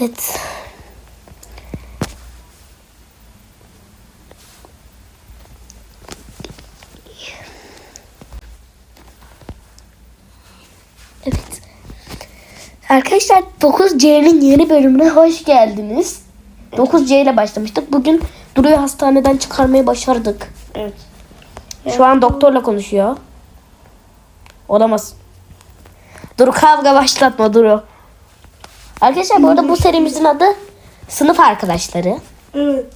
Evet. Evet. Arkadaşlar 9C'nin yeni bölümüne hoş geldiniz. 9C ile başlamıştık. Bugün Duru'yu hastaneden çıkarmayı başardık. Evet. Şu an doktorla konuşuyor. Olamaz. Duru kavga başlatma Duru. Arkadaşlar bu arada bu serimizin adı Sınıf Arkadaşları. Evet.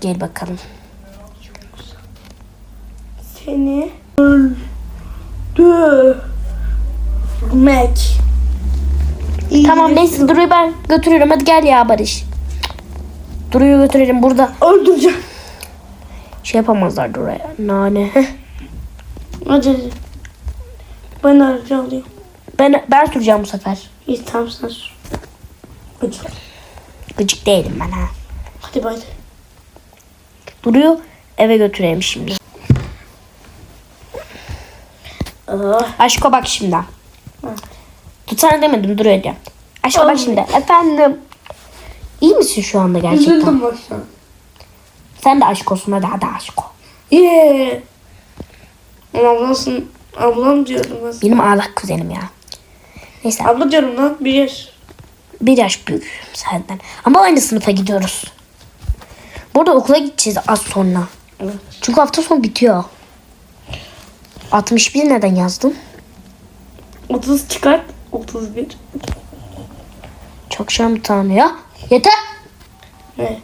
Gel bakalım. Seni öldürmek. Tamam neyse Duru'yu ben götürüyorum. Hadi gel ya Barış. Duru'yu götürelim burada. Öldüreceğim. Şey yapamazlar Duru'ya. Nane. Hadi. Ben aracı alıyorum. Ben, ben süreceğim bu sefer. İyi tamam sen sür. Hadi. Gıcık değilim ben ha. Hadi bay. Duru'yu eve götüreyim şimdi. Ah. Aşko bak şimdi. Tutsana demedim Duru'ya diyorum. Aşko bak şimdi. Efendim. İyi misin şu anda gerçekten? Üzüldüm bak an. Sen de aşkosun hadi hadi aşko. Yeah. Ama ablasın. Ablam diyorum ben. Benim ağlak kuzenim ya. Neyse Abla diyorum lan bir yaş. bir yaş büyük senden. Ama aynı sınıfa gidiyoruz. Burada okula gideceğiz az sonra. Evet. Çünkü hafta sonu bitiyor. 61 neden yazdın? 30 çıkart. 31. Çok bir tane ya. Yeter. Ne?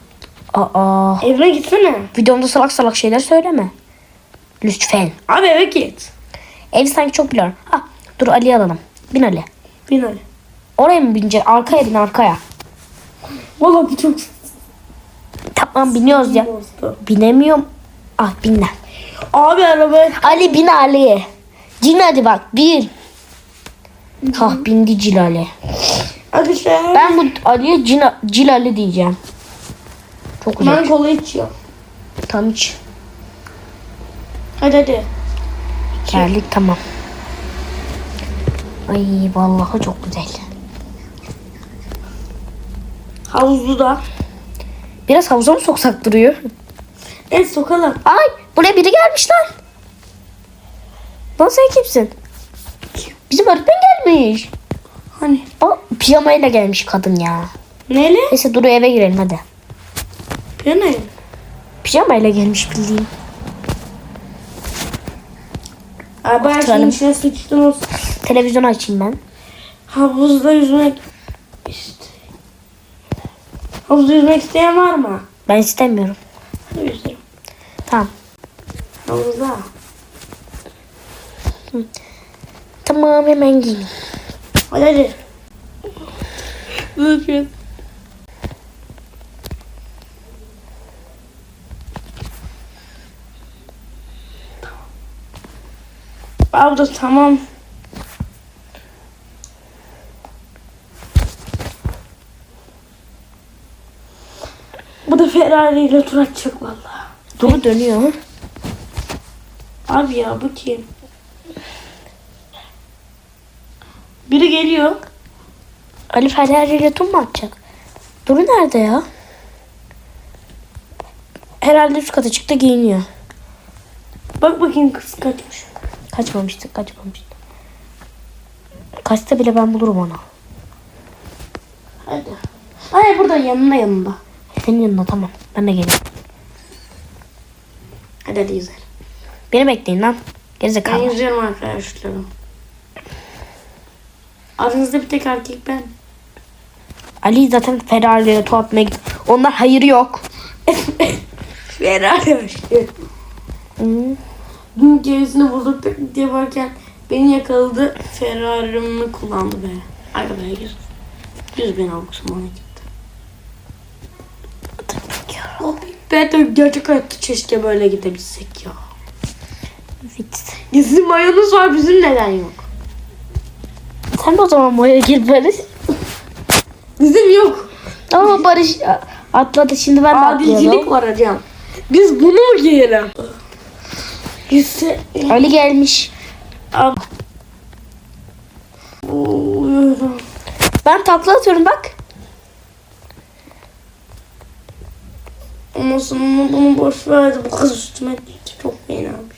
Aa, Evine gitsene. videomda salak salak şeyler söyleme. Lütfen. Abi eve git. Ev sanki çok biliyorum. Ha, dur Ali'yi alalım. Bin Ali. Bin hadi. Oraya mı bineceksin? Arkaya bin arkaya. Valla bu çok Tamam biniyoruz ya. bozdu. Binemiyorum. Ah bin lan. Abi arabaya Ali bin Ali. Cin hadi bak. Bir. Hah bindi Cil Ali. Hadi şey. Ben, bu Ali'ye Cin, Cil Ali diyeceğim. Çok güzel. ben kola içiyorum. Tam iç. Hadi hadi. Geldik tamam. Ay vallahi çok güzel. Havuzlu da. Biraz havuza mı soksak duruyor? Evet sokalım. Ay buraya biri gelmiş lan. Lan sen kimsin? Bizim öğretmen gelmiş. Hani? O pijamayla gelmiş kadın ya. Neyle? Neyse Duru eve girelim hadi. Piyano. Pijamayla gelmiş bildiğin. Abi her şeyin içine sıçtınız. Televizyonu açayım ben. Havuzda yüzmek işte. Havuzda yüzmek isteyen var mı? Ben istemiyorum. Hadi yüzelim. Tamam. Havuzda. Tamam hemen giyeyim. Hadi hadi. Ne yapıyorsun? Abla tamam. Bu da Ferrari ile tur atacak valla. Duru dönüyor. Abi ya bu kim? Biri geliyor. Ali Ferrari ile tur mu atacak? Duru nerede ya? Herhalde üst kata çıktı giyiniyor. Bak bakayım kız kaçmış. Kaçmamıştı, kaçmamıştı. Kaçta bile ben bulurum onu. Hadi. Ay burada yanında yanında. Senin yanına tamam. Ben de geleyim. Hadi hadi yüzelim. Beni bekleyin lan. Ben Gerizekalı. yüzüyorum arkadaşlarım. Aranızda bir tek erkek ben. Ali zaten Ferrari ile tur atmaya gitti. Onlar hayır yok. Ferrari işte. Hmm. Dün gerisini bulduk taklit diye varken beni yakaladı. Ferrari'mi kullandı be. Arabaya gir. Yüz beni avuksun bana gitti. Abi ben de gerçek hayatta keşke böyle gidebilsek ya. Evet. Gizli mayonuz var bizim neden yok? Sen de o zaman Moya gir Barış. Bizim yok. Ama Barış atladı şimdi ben de Adilcilik atlıyorum. var hocam. Biz bunu mu giyelim? Yüzse... Ali gelmiş. Ab- Ben takla atıyorum bak. Ama sonunda bunu boş verdi. Bu kız üstüme. Çok beğenmiş.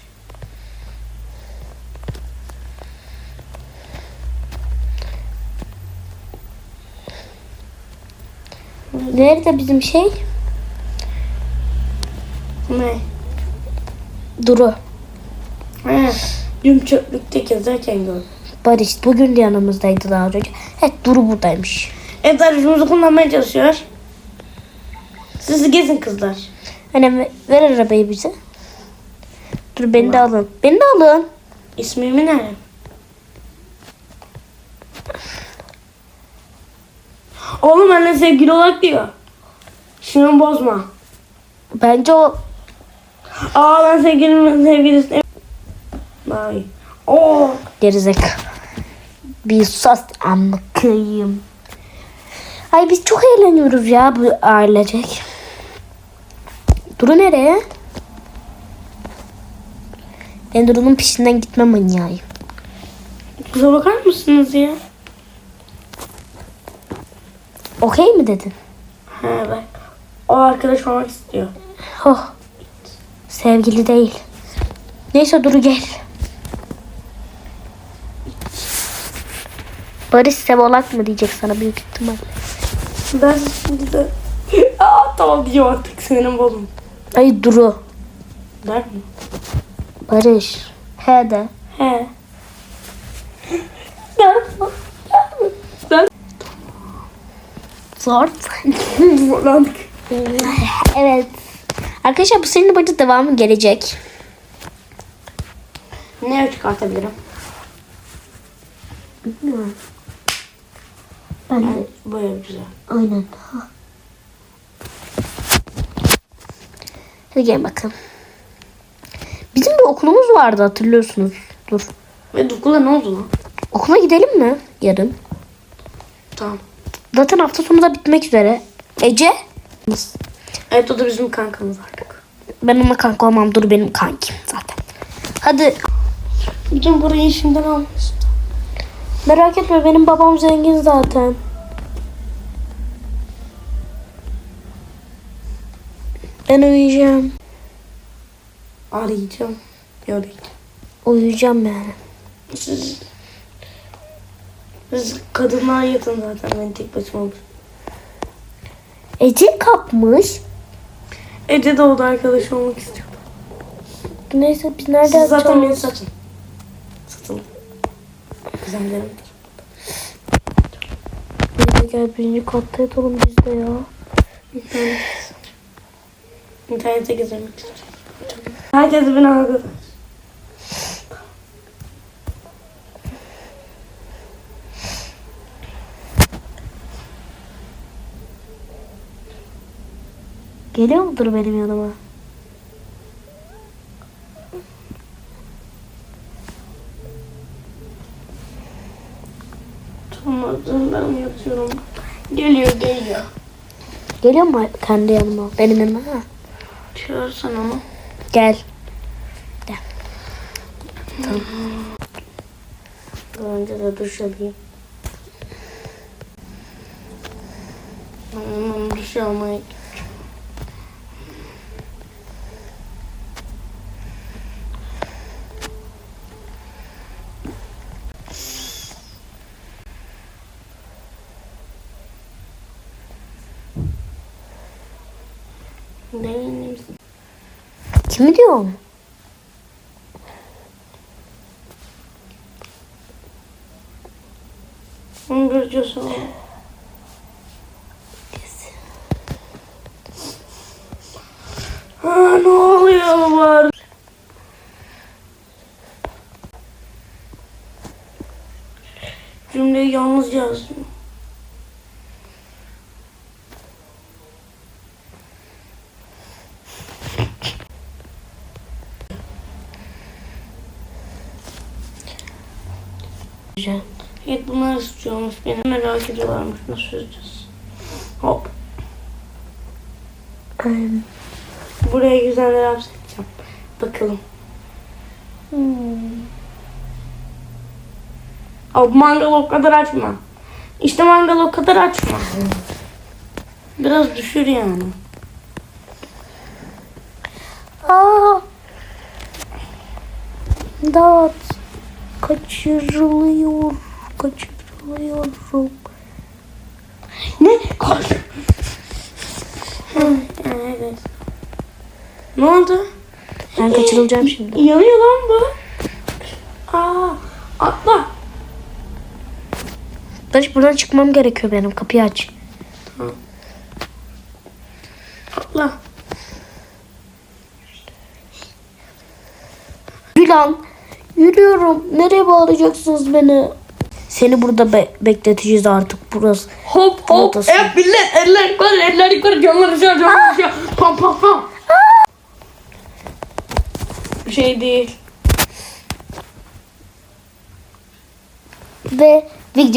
Nerede bizim şey? Ne? Duru. He. Dün çöplükte gezerken gördüm. Barış bugün de yanımızdaydı daha önce. Evet Duru buradaymış. Evet aracımızı kullanmaya çalışıyor. Siz gezin kızlar. Annem ver, arabayı bize. Dur beni de alın. Beni de alın. İsmimi ne? Oğlum benimle sevgili olarak diyor. Şunu bozma. Bence o Aa ben sevgilimin sevgilisine... Ay. Oo. gerizekalı. Bir sus anlatayım. Ay biz çok eğleniyoruz ya bu ailecek. Duru nereye? Ben Duru'nun peşinden gitme manyağıyım. Kıza bakar mısınız ya? Okey mi dedin? He bak. O arkadaş olmak istiyor. Oh. Sevgili değil. Neyse Duru gel. Barış Sevolak mı diyecek sana büyük ihtimalle. Ben şimdi de... Aa tamam diyeceğim artık sinirim bozuldu. Ay Duru. Der mi? Barış. He de. He. Der Zor. Zorlandık. evet. Arkadaşlar bu serinin burada devamı gelecek. Ne çıkartabilirim? Ben de. Baya güzel. Aynen. Hadi gel bakalım. Bizim bir okulumuz vardı hatırlıyorsunuz. Dur. Ve Dukula ne oldu lan? Okula gidelim mi yarın? Tamam. Zaten hafta sonu da bitmek üzere. Ece? Evet o da bizim kankamız artık. Ben ona kanka olmam. Dur benim kankim zaten. Hadi Bütün burayı şimdiden almıştım. Merak etme benim babam zengin zaten. Ben uyuyacağım. Arayacağım. Arayacağım. Uyuyacağım yani. Siz... Siz kadınlar yatın zaten ben tek başıma. Ece kapmış. Ece de o da arkadaş olmak istiyordu. Neyse biz nerede Siz zaten beni yapacağız? Güzellerimdir. Gel, gel birinci katta yatalım biz de ya. İnternet. İnternette gezmek istiyorum. Herkes beni arkadaş. Geliyor mudur benim yanıma? Tamam ben yatıyorum. Geliyor geliyor. Geliyor mu kendi yanıma? Benim yanıma ha. Çağırsan ama. Gel. Önce de duş alayım. Hemen duş almaya Değil Kimi diyorum? Ama. Ha ne oluyor var? Cümleyi yalnız yazdım. Güzel. Evet bunlar istiyormuş beni merak ediyorlarmış nasıl çözeceğiz. Hop Um, buraya güzeller hapsedeceğim. Bakalım. hmm. Abi mangalı o kadar açma. İşte mangal o kadar açma. Biraz düşür yani. Aa. Dağıt. Kaçırılıyor. Kaçırılıyorum. Ne? Hı, evet. Ne oldu? Ben kaçırılacağım şimdi. Yanıyor lan bu. Aa, atla. Barış buradan çıkmam gerekiyor benim. Kapıyı aç. Atla. Yürü lan. Yürüyorum. Nereye bağlayacaksınız beni? Seni burada be- bekleteceğiz artık burası. Hop hop. Buradasın. Evet millet eller yukarı eller yukarı camlar aşağı camlar aşağı. Pam pam pam. Bir şey değil. Ve video